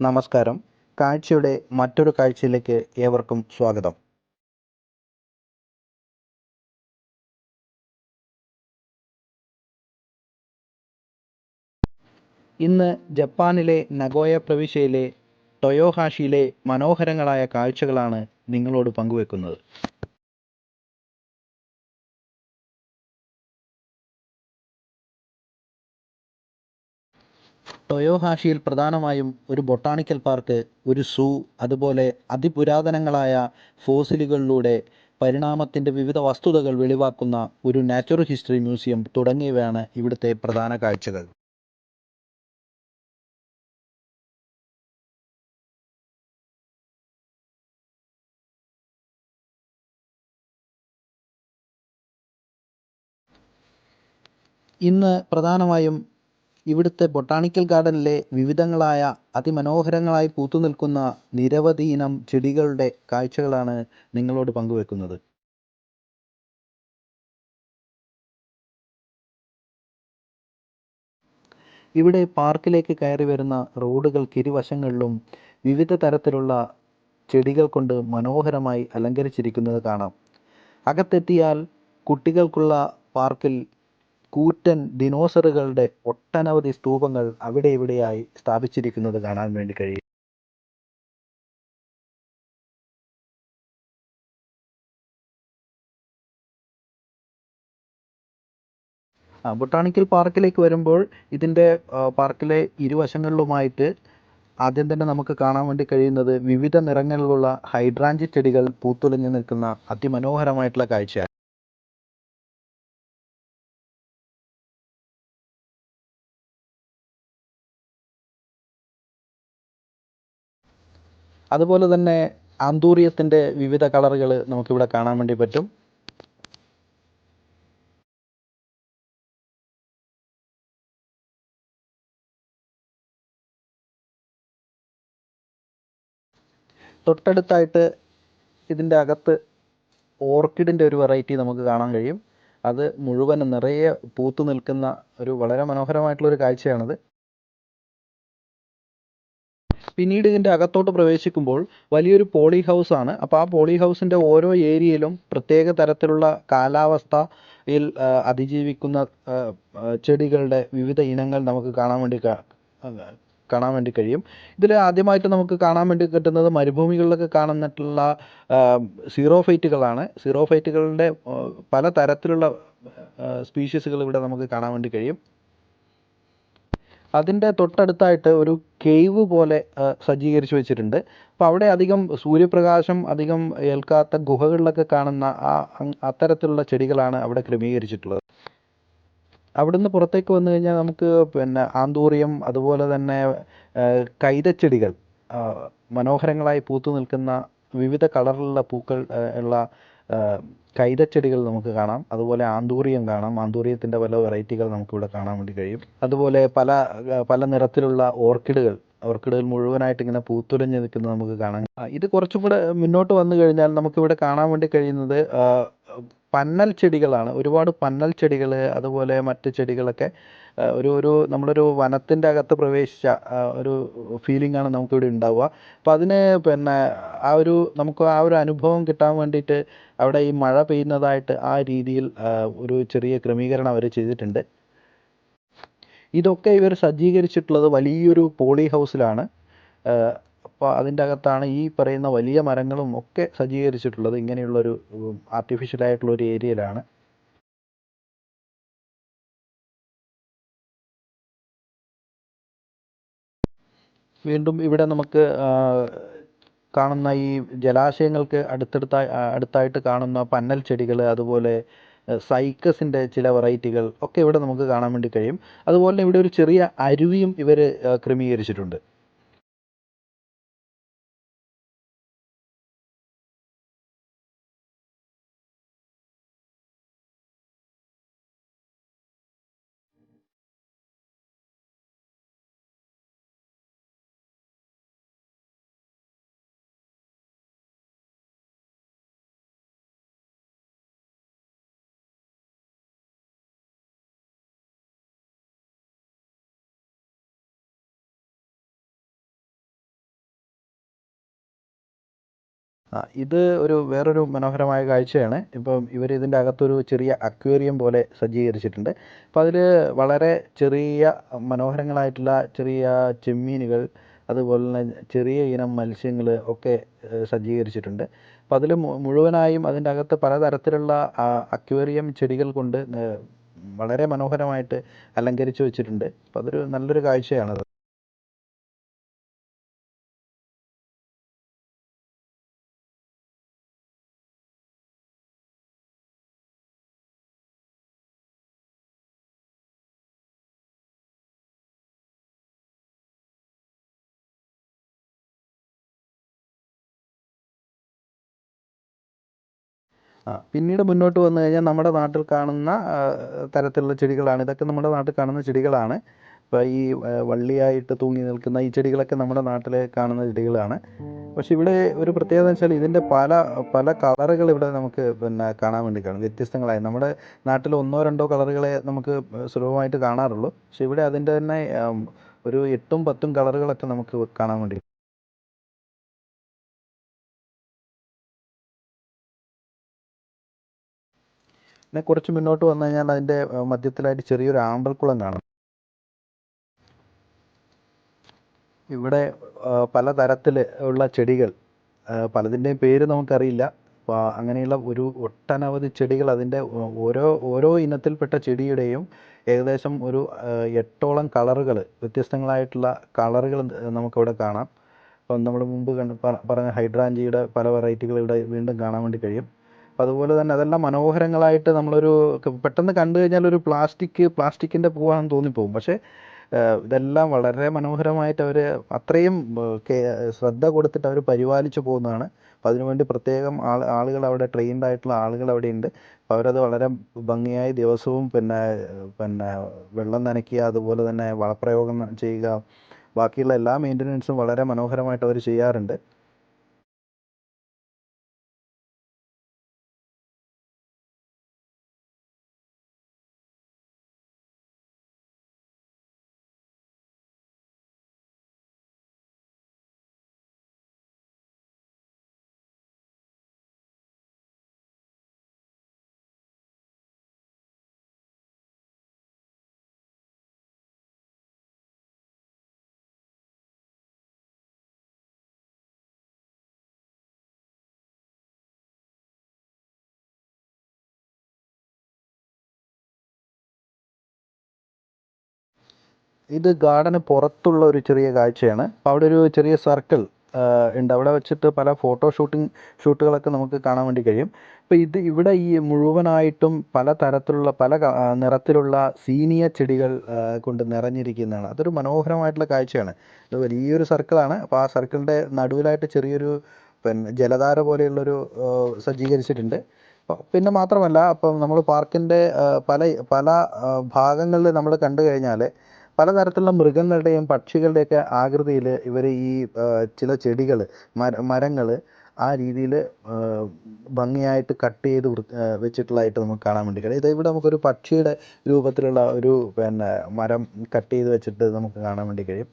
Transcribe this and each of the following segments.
നമസ്കാരം. കാഴ്ചയുടെ മറ്റൊരു കാഴ്ചയിലേക്ക് ഏവർക്കും സ്വാഗതം. ഇന്ന് ജപ്പാനിലെ നഗോയ പ്രവിശ്യയിലെ ടൊയോഹാഷിയിലെ മനോഹരങ്ങളായ കാഴ്ചകളാണ് നിങ്ങളോട് പങ്കുവെക്കുന്നത്. ടൊയോഹാഷിയിൽ പ്രധാനമായും ഒരു ബൊട്ടാണിക്കൽ പാർക്ക് ഒരു സൂ അതുപോലെ അതിപുരാതനങ്ങളായ ഫോസിലുകളിലൂടെ പരിണാമത്തിന്റെ വിവിധ വസ്തുതകൾ വെളിവാക്കുന്ന ഒരു നാച്ചുറൽ ഹിസ്റ്ററി മ്യൂസിയം തുടങ്ങിയവയാണ് ഇവിടുത്തെ പ്രധാന കാഴ്ചകൾ. ഇന്ന് പ്രധാനമായും ഇവിടുത്തെ ബൊട്ടാണിക്കൽ ഗാർഡനിലെ വിവിധങ്ങളായ അതിമനോഹരങ്ങളായി പൂത്തുനിൽക്കുന്ന നിരവധി ഇനം ചെടികളുടെ കാഴ്ചകളാണ് നിങ്ങളോട് പങ്കുവെക്കുന്നത്. ഇവിടെ പാർക്കിലേക്ക് കയറി വരുന്ന റോഡുകൾക്ക് ഇരുവശങ്ങളിലും വിവിധ തരത്തിലുള്ള ചെടികൾ കൊണ്ട് മനോഹരമായി അലങ്കരിച്ചിരിക്കുന്നത് കാണാം. അകത്തെത്തിയാൽ കുട്ടികൾക്കുള്ള പാർക്കിൽ കൂറ്റൻ ദിനോസറുകളുടെ ഒട്ടനവധി സ്തൂപങ്ങൾ അവിടെ ഇവിടെയായി സ്ഥാപിച്ചിരിക്കുന്നത് കാണാൻ വേണ്ടി കഴിയും. ബൊട്ടാണിക്കൽ പാർക്കിലേക്ക് വരുമ്പോൾ ഇതിന്റെ പാർക്കിലെ ഇരുവശങ്ങളിലുമായിട്ട് ആദ്യം തന്നെ നമുക്ക് കാണാൻ വേണ്ടി കഴിയുന്നത് വിവിധ നിറങ്ങളിലുള്ള ഹൈഡ്രാഞ്ചി ചെടികൾ പൂത്തുലഞ്ഞു നിൽക്കുന്ന അതിമനോഹരമായിട്ടുള്ള കാഴ്ചയാണ് അതുപോലെ തന്നെ ആന്തൂറിയത്തിന്റെ വിവിധ കളറുകൾ നമുക്കിവിടെ കാണാൻ വേണ്ടി പറ്റും. തൊട്ടടുത്തായിട്ട് ഇതിന്റെ അകത്ത് ഓർക്കിഡിന്റെ ഒരു വെറൈറ്റി നമുക്ക് കാണാൻ കഴിയും. അത് മുഴുവൻ നിറയെ പൂത്തു നിൽക്കുന്ന ഒരു വളരെ മനോഹരമായിട്ടുള്ളൊരു കാഴ്ചയാണത്. പിന്നീട് ഇതിന്റെ അകത്തോട്ട് പ്രവേശിക്കുമ്പോൾ വലിയൊരു പോളി ഹൗസ് ആണ്. അപ്പോൾ ആ പോളി ഹൗസിന്റെ ഓരോ ഏരിയയിലും പ്രത്യേക തരത്തിലുള്ള കാലാവസ്ഥയിൽ അതിജീവിക്കുന്ന ചെടികളുടെ വിവിധ ഇനങ്ങൾ നമുക്ക് കാണാൻ വേണ്ടി കാണാൻ വേണ്ടി കഴിയും. ഇതിൽ ആദ്യമായിട്ട് നമുക്ക് കാണാൻ വേണ്ടി കിട്ടുന്നത് മരുഭൂമികളിലൊക്കെ കാണുന്നിട്ടുള്ള സീറോ ഫൈറ്റുകളാണ് സീറോ ഫൈറ്റുകളുടെ പല തരത്തിലുള്ള സ്പീഷീസുകൾ ഇവിടെ നമുക്ക് കാണാൻ വേണ്ടി കഴിയും. അതിന്റെ തൊട്ടടുത്തായിട്ട് ഒരു കേവ് പോലെ സജ്ജീകരിച്ച് വെച്ചിട്ടുണ്ട്. അപ്പോൾ അവിടെ അധികം സൂര്യപ്രകാശം അധികം ഏൽക്കാത്ത ഗുഹകളിലൊക്കെ കാണുന്ന ആ അത്തരത്തിലുള്ള ചെടികളാണ് അവിടെ ക്രമീകരിച്ചിട്ടുള്ളത്. അവിടുന്ന് പുറത്തേക്ക് വന്നു കഴിഞ്ഞാൽ നമുക്ക് പിന്നെ ആന്തൂറിയം അതുപോലെ തന്നെ കൈതച്ചെടികൾ മനോഹരങ്ങളായി പൂത്തു നിൽക്കുന്ന വിവിധ കളറിലുള്ള പൂക്കൾ ഉള്ള കൈതച്ചെടികൾ നമുക്ക് കാണാം. അതുപോലെ ആന്തൂറിയം കാണാം. ആന്തൂറിയത്തിന്റെ പല വെറൈറ്റികൾ നമുക്കിവിടെ കാണാൻ വേണ്ടി കഴിയും. അതുപോലെ പല പല നിറത്തിലുള്ള ഓർക്കിഡുകൾ ഓർക്കിഡുകൾ മുഴുവനായിട്ട് ഇങ്ങനെ പൂത്തുലഞ്ഞ് നിൽക്കുന്നത് നമുക്ക് കാണാം ഇത് കുറച്ചും കൂടെ മുന്നോട്ട് വന്നു കഴിഞ്ഞാൽ നമുക്കിവിടെ കാണാൻ വേണ്ടി കഴിയുന്നത് പന്നൽ ചെടികളാണ്. ഒരുപാട് പന്നൽ ചെടികൾ അതുപോലെ മറ്റ് ചെടികളൊക്കെ ഒരു ഒരു നമ്മളൊരു വനത്തിന്റെ അകത്ത് പ്രവേശിച്ച ഒരു ഫീലിംഗ് ആണ് നമുക്കിവിടെ ഉണ്ടാവുക. അപ്പം അതിന് പിന്നെ ആ ഒരു നമുക്ക് ആ ഒരു അനുഭവം കിട്ടാൻ വേണ്ടിയിട്ട് അവിടെ ഈ മഴ പെയ്യുന്നതായിട്ട് ആ രീതിയിൽ ഒരു ചെറിയ ക്രമീകരണം അവർ ചെയ്തിട്ടുണ്ട്. ഇതൊക്കെ ഇവർ സജ്ജീകരിച്ചിട്ടുള്ളത് വലിയൊരു പോളി ഹൗസിലാണ് അപ്പോൾ അതിന്റെ അകത്താണ് ഈ പറയുന്ന വലിയ മരങ്ങളും ഒക്കെ സജ്ജീകരിച്ചിട്ടുള്ളത്. ഇങ്ങനെയുള്ളൊരു ഒരു ഏരിയയിലാണ് വീണ്ടും ഇവിടെ നമുക്ക് കാണുന്ന ഈ ജലാശയങ്ങൾക്ക് അടുത്തടുത്ത അടുത്തായിട്ട് കാണുന്ന പന്നൽ ചെടികൾ അതുപോലെ സൈക്കസിന്റെ ചില വെറൈറ്റികൾ ഒക്കെ ഇവിടെ നമുക്ക് കാണാൻ വേണ്ടി കഴിയും. അതുപോലെ ഇവിടെ ഒരു ചെറിയ അരുവിയും ഇവർ ക്രമീകരിച്ചിട്ടുണ്ട്. ഇത് ഒരു വേറൊരു മനോഹരമായ കാഴ്ചയാണ്. ഇപ്പം ഇവർ ഇതിന്റെ അകത്തൊരു ചെറിയ അക്വേറിയം പോലെ സജ്ജീകരിച്ചിട്ടുണ്ട്. അപ്പോൾ അതിൽ വളരെ ചെറിയ മനോഹരങ്ങളായിട്ടുള്ള ചെറിയ ചെമ്മീനുകൾ അതുപോലെ തന്നെ ചെറിയ ഇനം മത്സ്യങ്ങൾ ഒക്കെ സജ്ജീകരിച്ചിട്ടുണ്ട്. അപ്പം അതിൽ മുഴുവനായും അതിന്റെ അകത്ത് പലതരത്തിലുള്ള അക്വേറിയം ചെടികൾ കൊണ്ട് വളരെ മനോഹരമായിട്ട് അലങ്കരിച്ച് വെച്ചിട്ടുണ്ട്. അപ്പോൾ അതൊരു നല്ലൊരു കാഴ്ചയാണത്. പിന്നീട് മുന്നോട്ട് വന്നു കഴിഞ്ഞാൽ നമ്മുടെ നാട്ടിൽ കാണുന്ന തരത്തിലുള്ള ചെടികളാണ്. ഇതൊക്കെ നമ്മുടെ നാട്ടിൽ കാണുന്ന ചെടികളാണ്. ഇപ്പോൾ ഈ വള്ളിയായിട്ട് തൂങ്ങി നിൽക്കുന്ന ഈ ചെടികളൊക്കെ നമ്മുടെ നാട്ടിൽ കാണുന്ന ചെടികളാണ്. പക്ഷെ ഇവിടെ ഒരു പ്രത്യേകത എന്ന് വെച്ചാൽ ഇതിന്റെ പല പല കളറുകൾ ഇവിടെ നമുക്ക് പിന്നെ കാണാൻ വേണ്ടി കാണും. വ്യത്യസ്തങ്ങളായി നമ്മുടെ നാട്ടിൽ ഒന്നോ രണ്ടോ കളറുകളെ നമുക്ക് സുലഭമായിട്ട് കാണാറുള്ളൂ. പക്ഷെ ഇവിടെ അതിന്റെ തന്നെ ഒരു എട്ടും പത്തും കളറുകളൊക്കെ നമുക്ക് കാണാൻ വേണ്ടി പിന്നെ കുറച്ച് മുന്നോട്ട് വന്നു കഴിഞ്ഞാൽ അതിന്റെ മധ്യത്തിലായിട്ട് ചെറിയൊരു ആമ്പൽക്കുളം കാണും. ഇവിടെ പല പലതരത്തിൽ ഉള്ള ചെടികൾ പലതിന്റെയും പേര് നമുക്കറിയില്ല. അപ്പോൾ അങ്ങനെയുള്ള ഒരു ഒട്ടനവധി ചെടികൾ അതിന്റെ ഓരോ ഓരോ ഇനത്തിൽപ്പെട്ട ചെടിയുടെയും ഏകദേശം ഒരു എട്ടോളം കളറുകൾ വ്യത്യസ്തങ്ങളായിട്ടുള്ള കളറുകൾ നമുക്കവിടെ കാണാം. അപ്പം നമ്മൾ മുമ്പ് കണ്ട് പറഞ്ഞ ഹൈഡ്രാഞ്ചിയുടെ പല വെറൈറ്റികൾ ഇവിടെ വീണ്ടും കാണാൻ വേണ്ടി കഴിയും. അതുപോലെ തന്നെ അതെല്ലാം മനോഹരങ്ങളായിട്ട് നമ്മളൊരു പെട്ടെന്ന് കണ്ടു കഴിഞ്ഞാൽ ഒരു പ്ലാസ്റ്റിക് പ്ലാസ്റ്റിക്കിന്റെ പൂവാണെന്ന് തോന്നിപ്പോകും പക്ഷേ ഇതെല്ലാം വളരെ മനോഹരമായിട്ട് അവർ അത്രയും ശ്രദ്ധ കൊടുത്തിട്ട് അവർ പരിപാലിച്ചു പോകുന്നതാണ്. അപ്പോൾ അതിനുവേണ്ടി പ്രത്യേകം ആൾ ആളുകൾ അവിടെ ട്രെയിൻഡ് ആയിട്ടുള്ള ആളുകൾ അവിടെ ഉണ്ട് അപ്പോൾ അവരത് വളരെ ഭംഗിയായി ദിവസവും പിന്നെ പിന്നെ വെള്ളം നനയ്ക്കുക അതുപോലെ തന്നെ വളപ്രയോഗം ചെയ്യുക ബാക്കിയുള്ള എല്ലാ മെയിന്റനൻസും വളരെ മനോഹരമായിട്ട് അവർ ചെയ്യാറുണ്ട്. ഇത് ഗാർഡന് പുറത്തുള്ള ഒരു ചെറിയ കാഴ്ചയാണ്. അപ്പോൾ അവിടെ ഒരു ചെറിയ സർക്കിൾ ഉണ്ട്. അവിടെ വെച്ചിട്ട് പല ഫോട്ടോ ഷൂട്ടിംഗ് ഷൂട്ടുകളൊക്കെ നമുക്ക് കാണാൻ വേണ്ടി കഴിയും. അപ്പോൾ ഇത് ഇവിടെ ഈ മുഴുവനായിട്ടും പല തരത്തിലുള്ള പല നിറത്തിലുള്ള സീനിയ ചെടികൾ കൊണ്ട് നിറഞ്ഞിരിക്കുന്നതാണ്. അതൊരു മനോഹരമായിട്ടുള്ള കാഴ്ചയാണ്. ഇത് വലിയൊരു സർക്കിളാണ്. അപ്പോൾ ആ സർക്കിളിന്റെ നടുവിലായിട്ട് ചെറിയൊരു പിന്നെ ജലധാര പോലെയുള്ളൊരു സജ്ജീകരിച്ചിട്ടുണ്ട്. പിന്നെ മാത്രമല്ല അപ്പം നമ്മൾ പാർക്കിന്റെ പല പല ഭാഗങ്ങളിൽ നമ്മൾ കണ്ടു കഴിഞ്ഞാൽ പലതരത്തിലുള്ള മൃഗങ്ങളുടെയും പക്ഷികളുടെയൊക്കെ ആകൃതിയിൽ ഇവർ ഈ ചില ചെടികൾ മര മരങ്ങൾ ആ രീതിയിൽ ഭംഗിയായിട്ട് കട്ട് ചെയ്ത് വെച്ചിട്ടുള്ളതായിട്ട് നമുക്ക് കാണാൻ വേണ്ടി കഴിയും. ഇത് ഇവിടെ നമുക്കൊരു പക്ഷിയുടെ രൂപത്തിലുള്ള ഒരു പിന്നെ മരം കട്ട് ചെയ്ത് വെച്ചിട്ട് നമുക്ക് കാണാൻ വേണ്ടി കഴിയും.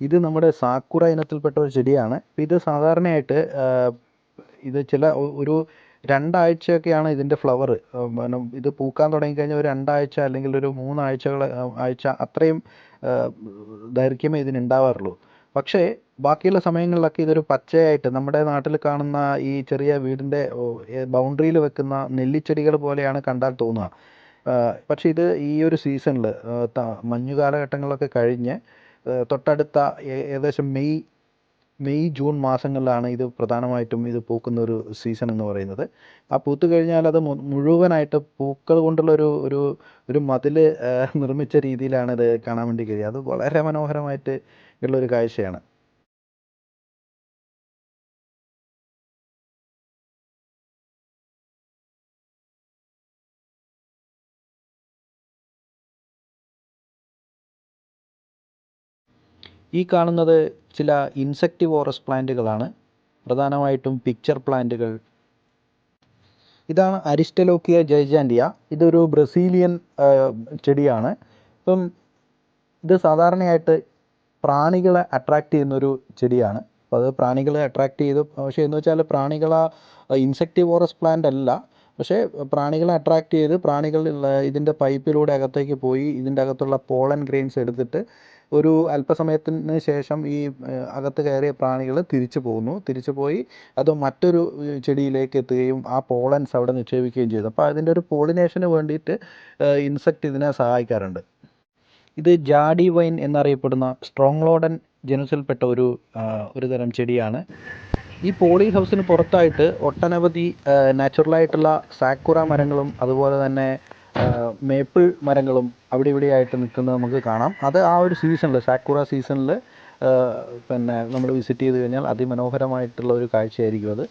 ഇത് നമ്മുടെ സാക്കുറ ഇനത്തിൽപ്പെട്ട ഒരു ചെടിയാണ്. ഇത് സാധാരണയായിട്ട് ഇത് ചില ഒരു രണ്ടാഴ്ചയൊക്കെയാണ് ഇതിന്റെ ഫ്ലവർ. ഇത് പൂക്കാൻ തുടങ്ങിക്കഴിഞ്ഞാൽ ഒരു രണ്ടാഴ്ച അല്ലെങ്കിൽ ഒരു മൂന്നാഴ്ചകൾ ആഴ്ച അത്രയും ദൈർഘ്യമേ ഇതിനുണ്ടാവാറുള്ളൂ പക്ഷേ ബാക്കിയുള്ള സമയങ്ങളിലൊക്കെ ഇതൊരു പച്ചയായിട്ട് നമ്മുടെ നാട്ടിൽ കാണുന്ന ഈ ചെറിയ വീടിന്റെ ബൗണ്ടറിയിൽ വെക്കുന്ന നെല്ലിച്ചെടികൾ പോലെയാണ് കണ്ടാൽ തോന്നുക. പക്ഷേ ഇത് ഈ ഒരു സീസണിൽ മഞ്ഞു കാലഘട്ടങ്ങളൊക്കെ കഴിഞ്ഞ് തൊട്ടടുത്ത ഏകദേശം മെയ് മെയ് ജൂൺ മാസങ്ങളിലാണ് ഇത് പ്രധാനമായിട്ടും ഇത് പൂക്കുന്ന ഒരു സീസൺ എന്ന് പറയുന്നത്. ആ പൂത്ത് കഴിഞ്ഞാൽ അത് മുഴുവനായിട്ട് പൂക്കൾ കൊണ്ടുള്ള ഒരു ഒരു ഒരു മതിൽ നിർമ്മിച്ച രീതിയിലാണ് ഇത് കാണാൻ വേണ്ടി കഴിയുക. അത് വളരെ മനോഹരമായിട്ട് ഉള്ളൊരു കാഴ്ചയാണ്. ഈ കാണുന്നത് ചില ഇൻസെക്ടിവോറസ് പ്ലാന്റുകളാണ് പ്രധാനമായിട്ടും പിക്ചർ പ്ലാന്റുകൾ ഇതാണ് അരിസ്റ്റലോക്കിയ ജൈജാൻഡിയ. ഇതൊരു ബ്രസീലിയൻ ചെടിയാണ്. ഇപ്പം ഇത് സാധാരണയായിട്ട് പ്രാണികളെ അട്രാക്റ്റ് ചെയ്യുന്നൊരു ചെടിയാണ്. അപ്പോൾ അത് പ്രാണികളെ അട്രാക്റ്റ് ചെയ്ത്. പക്ഷേ എന്ന് വെച്ചാൽ പ്രാണികളെ ഇൻസെക്ടിവോറസ് പ്ലാന്റ് അല്ല. പക്ഷേ പ്രാണികളെ അട്രാക്റ്റ് ചെയ്ത് പ്രാണികൾ ഇതിന്റെ പൈപ്പിലൂടെ അകത്തേക്ക് പോയി ഇതിന്റെ അകത്തുള്ള പോളൻ ഗ്രെയിൻസ് എടുത്തിട്ട് ഒരു അല്പസമയത്തിന് ശേഷം ഈ അകത്ത് കയറിയ പ്രാണികൾ തിരിച്ചു പോകുന്നു തിരിച്ചു പോയി അത് മറ്റൊരു ചെടിയിലേക്ക് എത്തുകയും ആ പോളൻസ് അവിടെ നിക്ഷേപിക്കുകയും ചെയ്തു. അപ്പോൾ അതിന്റെ ഒരു പോളിനേഷന് വേണ്ടിയിട്ട് ഇൻസെക്റ്റ് ഇതിനെ സഹായിക്കാറുണ്ട്. ഇത് ജാഡി വൈൻ എന്നറിയപ്പെടുന്ന സ്ട്രോങ്ലോഡൻ ജനുസിൽപ്പെട്ട ഒരു ഒരു തരം ചെടിയാണ്. ഈ പോളി ഹൗസിന് പുറത്തായിട്ട് ഒട്ടനവധി നാച്ചുറലായിട്ടുള്ള സാക്കുറ മരങ്ങളും അതുപോലെ തന്നെ മേപ്പിൾ മരങ്ങളും അവിടെ ഇവിടെയായിട്ട് നിൽക്കുന്നത് നമുക്ക് കാണാം. അത് ആ ഒരു സീസണിൽ സാക്കുറ സീസണിൽ പിന്നെ നമ്മൾ വിസിറ്റ് ചെയ്ത് കഴിഞ്ഞാൽ അതിമനോഹരമായിട്ടുള്ള ഒരു കാഴ്ചയായിരിക്കും അത്.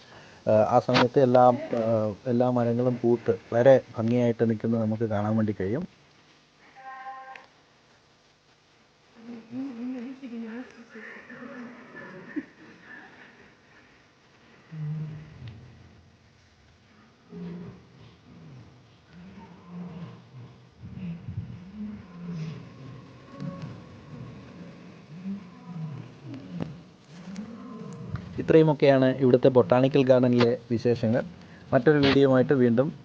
ആ, സമയത്ത് എല്ലാ എല്ലാ മരങ്ങളും പൂത്ത് വളരെ ഭംഗിയായിട്ട് നിൽക്കുന്നത് നമുക്ക് കാണാൻ വേണ്ടി കഴിയും. ഇത്രയുമൊക്കെയാണ് ഇവിടുത്തെ ബൊട്ടാണിക്കൽ ഗാർഡനിലെ വിശേഷങ്ങൾ. മറ്റൊരു വീഡിയോയുമായിട്ട് വീണ്ടും